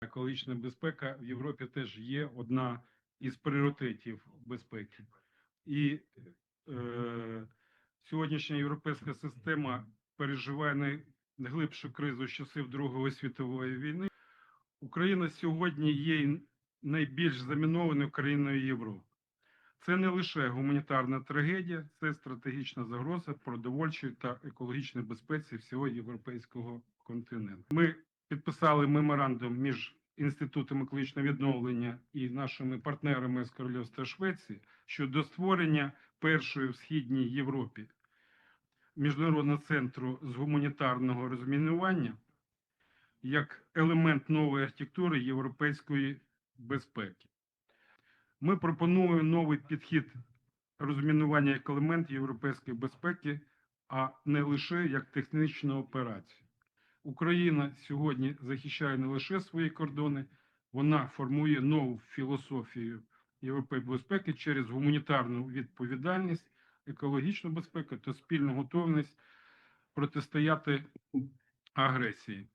Екологічна безпека в Європі теж є одна із пріоритетів безпеки. І е, сьогоднішня європейська система переживає найглибшу кризу з часів Другої світової війни. Україна сьогодні є найбільш замінованою країною Європи. Це не лише гуманітарна трагедія, це стратегічна загроза продовольчої та екологічної безпеці всього європейського континенту. Ми підписали меморандум між Інститутом екологічного відновлення і нашими партнерами з Королівства Швеції щодо створення першої в східній Європі міжнародного центру з гуманітарного розмінування як елемент нової архітектури європейської безпеки. Ми пропонуємо новий підхід розмінування як елемент європейської безпеки, а не лише як технічну операцію. Україна сьогодні захищає не лише свої кордони, вона формує нову філософію європейської безпеки через гуманітарну відповідальність, екологічну безпеку та спільну готовність протистояти агресії.